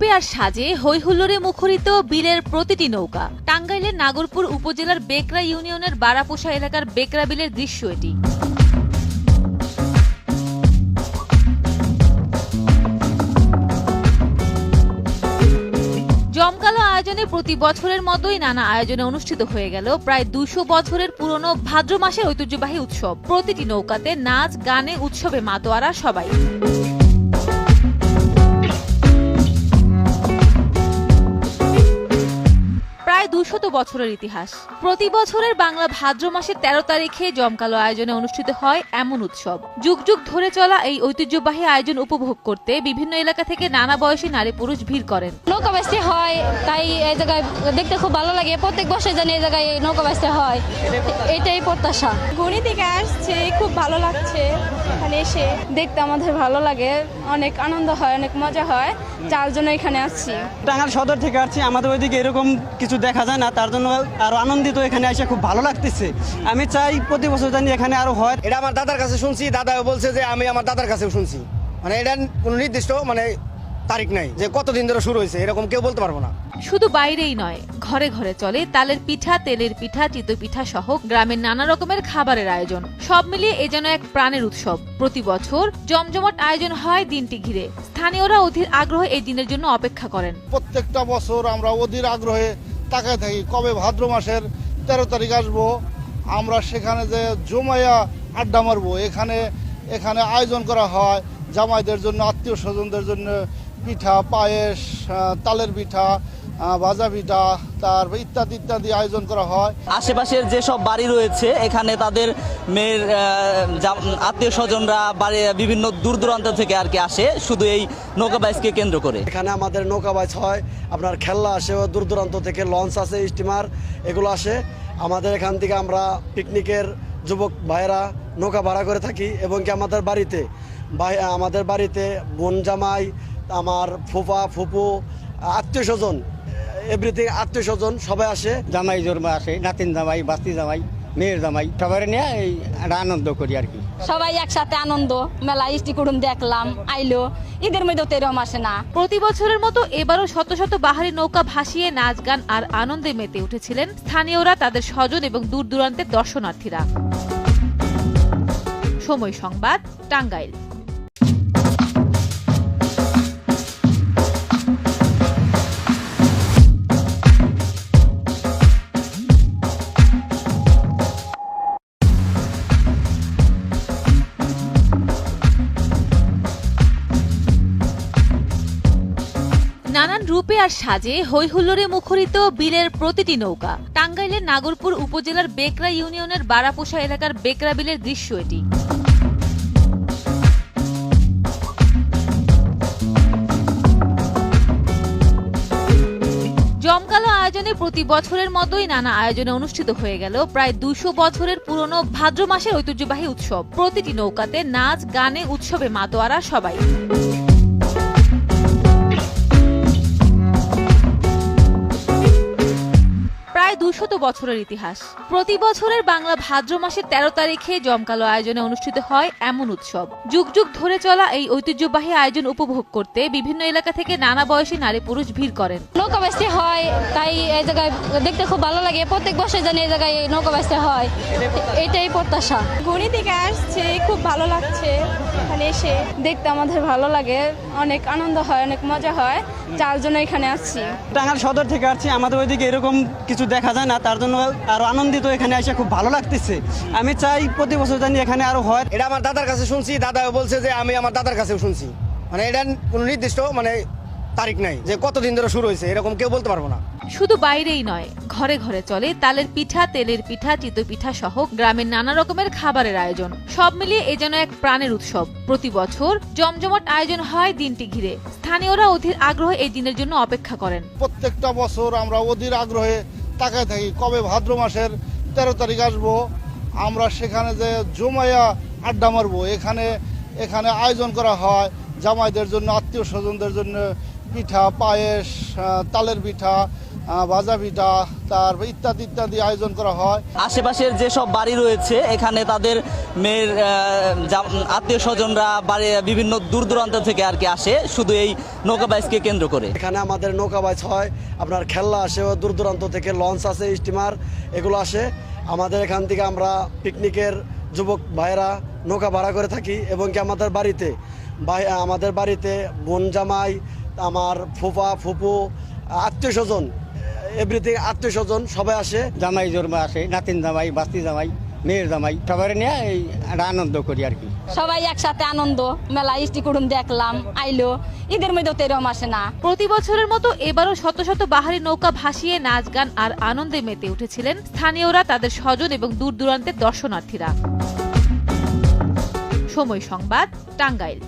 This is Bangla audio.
রূপে আর সাজে হৈহুল্লোড়ে মুখরিত বিলের প্রতিটি নৌকা। টাঙ্গাইলের নাগরপুর উপজেলার বেকরা ইউনিয়নের বারাপোষা এলাকার বেকরা বিলের দৃশ্য এটি। জমকালো আয়োজনে প্রতি বছরের মতোই নানা আয়োজনে অনুষ্ঠিত হয়ে গেল প্রায় দুশো বছরের পুরনো ভাদ্র মাসের ঐতিহ্যবাহী উৎসব। প্রতিটি নৌকাতে নাচ, গানে, উৎসবে মাতোয়ারা সবাই। দুশত বছরের ইতিহাস। প্রতি বছরের বাংলা ভাদ্র মাসের তেরো তারিখে জমকালো আয়োজনে অনুষ্ঠিত হয় এমন উৎসব। যুগ যুগ ধরে চলা এই ঐতিহ্যবাহী আয়োজন উপভোগ করতে বিভিন্ন এলাকা থেকে নানা বয়সী নারী পুরুষ ভিড় করেন। নৌকা বাইসতে হয় তাই এই জায়গায় দেখতে খুব ভালো লাগে। প্রত্যেক বছর জানি এই জায়গায় নৌকা বাইসতে হয়। এটাই প্রত্যাশা। ঘুরি থেকে আসছে খুব ভালো লাগছে এখানে এসে। দেখতে আমাদের ভালো লাগে অনেক আনন্দ হয় অনেক মজা হয়। যার জন্য এখানে আসছি। টাঙ্গাইল সদর থেকে আসছি আমাদের ওইদিকে এরকম কিছু দেখা যায় না তার জন্য আরও আনন্দিত এখানে এসে খুব ভালো লাগতেছে। আমি চাই প্রতি বছর জানি এখানে আরও হয়। এটা আমার দাদার কাছে শুনছি দাদাও বলছে যে আমি আমার দাদার কাছেও শুনছি। মানে এটা কোনো নির্দিষ্ট মানে তারিখ নাই যে কতদিন ধরে শুরু হয়েছে এরকম কেউ বলতে পারব না। শুধু বাইরেই নয় ঘরে ঘরে চলে তালের পিঠা তেলের পিঠা চিতই পিঠা সহ গ্রামের নানা রকমের খাবারের আয়োজন। সব মিলিয়ে এ যেন এক প্রাণের উৎসব। প্রতি বছর জমজমাট আয়োজন হয় দিনটি ঘিরে। স্থানীয়রা অধীর আগ্রহে এই দিনের জন্য অপেক্ষা করেন। প্রত্যেকটা বছর আমরা অধীর আগ্রহে তাকায় থাকি, কবে ভাদ্র মাসের তেরো তারিখ আসব, আমরা সেখানে যে জমাইয়া আড্ডা মারবো, এখানে এখানে আয়োজন করা হয়, জামাইদের জন্য, আত্মীয় স্বজনদের জন্য পিঠা, পায়েস তালের পিঠা পিঠা তারপর ইত্যাদি ইত্যাদি আয়োজন করা হয়। আশেপাশের যেসব বাড়ি রয়েছে এখানে তাদের মেয়ের আত্মীয় স্বজনরা বাড়ি বিভিন্ন দূর দূরান্ত থেকে আর কি আসে শুধু এই নৌকা বাইসকে কেন্দ্র করে। এখানে আমাদের নৌকা বাইচ হয় আপনার খেলনা আসে দূর দূরান্ত থেকে লঞ্চ আছে স্টিমার এগুলো আসে। আমাদের এখান থেকে আমরা পিকনিকের যুবক ভাইয়েরা নৌকা ভাড়া করে থাকি এবং কি আমাদের বাড়িতে। আমাদের বাড়িতে বোন জামাই আমার ফুফা ফুপু আত্মীয় স্বজন এভরিথিং আত্মীয় স্বজন সবাই আসে। জামাই জোরমা আসে নাতিন জামাই বাস্তি জামাই মেয়ের জামাই সবাই নিয়ে এই একটা আনন্দ করি আর কি। সবাই একসাথে আনন্দ মেলা ইষ্টি কুটুম দেখলাম আইলো। ঈদের মধ্যেও তো এরকম আসে না। প্রতি বছরের মতো এবারও শত শত বাহারি নৌকা ভাসিয়ে নাচ গান আর আনন্দে মেতে উঠেছিলেন স্থানীয়রা তাদের স্বজন এবং দূর দূরান্তের দর্শনার্থীরা। সময় সংবাদ টাঙ্গাইল। রূপে আর সাজে হৈহুল্লোড়ে মুখরিত বিলের প্রতিটি নৌকা। টাঙ্গাইলের নাগরপুর উপজেলার বেকরা ইউনিয়নের বারাপোষা এলাকার বেকরা বিলের দৃশ্য এটি। জমকালো আয়োজনে প্রতি বছরের মতোই নানা আয়োজনে অনুষ্ঠিত হয়ে গেল প্রায় দুশো বছরের পুরনো ভাদ্র মাসের ঐতিহ্যবাহী উৎসব। প্রতিটি নৌকাতে নাচ, গানে, উৎসবে মাতোয়ারা সবাই। দুশত বছরের ইতিহাস। প্রতি বছরের বাংলা ভাদ্র মাসের তেরো তারিখে জমকালো আয়োজনে অনুষ্ঠিত হয় এমন উৎসব। যুগ যুগ ধরে চলা এই ঐতিহ্যবাহী আয়োজন উপভোগ করতে বিভিন্ন এলাকা থেকে নানা বয়সী নারী পুরুষ ভিড় করেন। নৌকা বাইসতে হয় তাই এই জায়গায় দেখতে খুব ভালো লাগে। প্রত্যেক বছর জানি এই জায়গায় নৌকা বাইসতে হয় এটাই প্রত্যাশা। ঘুরি থেকে আসছে খুব ভালো লাগছে এখানে এসে। দেখতে আমাদের ভালো লাগে অনেক আনন্দ হয় অনেক মজা হয় যার জন্য এখানে আসছি। টাঙ্গাইল সদর থেকে আসছি আমাদের ওইদিকে এরকম কিছু দেখা যায় না। তার জন্য আরও আনন্দিত এখানে এসে খুব ভালো লাগতেছে। আমি চাই প্রতি বছর জানি এখানে আরও হয়। এটা আমার দাদার কাছে শুনছি দাদাও বলছে যে আমি আমার দাদার কাছেও শুনছি। মানে এটা কোনো নির্দিষ্ট মানে তারিখ নাই যে কতদিন ধরে শুরু হয়েছে এরকম কেউ বলতে পারব না। শুধু বাইরেই নয় ঘরে ঘরে চলে তালের পিঠা তেলের পিঠা চিতই পিঠা সহ গ্রামের নানা রকমের খাবারের আয়োজন। সব মিলিয়ে এ যেন এক প্রাণের উৎসব। প্রতি বছর জমজমাট আয়োজন হয় দিনটি ঘিরে। স্থানীয়রা অধীর আগ্রহে এই দিনের জন্য অপেক্ষা করেন। প্রত্যেকটা বছর আমরা অধীর আগ্রহে তাকায় থাকি, কবে ভাদ্র মাসের তেরো তারিখ আসব, আমরা সেখানে যে জমাইয়া আড্ডা মারবো, এখানে এখানে আয়োজন করা হয় জামাইদের জন্য, আত্মীয় স্বজনদের জন্য পিঠা, পায়েস তালের পিঠা ভাজা পিঠা তারপর ইত্যাদি ইত্যাদি আয়োজন করা হয়। আশেপাশের যেসব বাড়ি রয়েছে এখানে তাদের মেয়ের আত্মীয় স্বজনরা বাড়ি বিভিন্ন দূর দূরান্ত থেকে আর কি আসে শুধু এই নৌকা বাইসকে কেন্দ্র করে। এখানে আমাদের নৌকা বাইচ হয় আপনার খেলনা আসে ও দূর দূরান্ত থেকে লঞ্চ আছে স্টিমার এগুলো আসে। আমাদের এখান থেকে আমরা পিকনিকের যুবক ভাইয়েরা নৌকা ভাড়া করে থাকি এবং কি আমাদের বাড়িতে আমাদের বাড়িতে বোন জামাই আমার ফুফা ফুপু আত্মীয় স্বজন এভরিথিং আত্মীয় স্বজন সবাই আসে। জামাই জোরমা আসে নাতিন জামাই বাস্তি জামাই মেয়ের জামাই সবাই নিয়ে এই একটা আনন্দ করি আর কি। সবাই একসাথে আনন্দ মেলা ইষ্টি কুটুম দেখলাম আইলো। ঈদের মধ্যে তো এরকম আসে না। প্রতি বছরের মতো এবারও শত শত বাহারি নৌকা ভাসিয়ে নাচ গান আর আনন্দে মেতে উঠেছিলেন স্থানীয়রা তাদের স্বজন এবং দূর দূরান্তের দর্শনার্থীরা। সময় সংবাদ টাঙ্গাইল।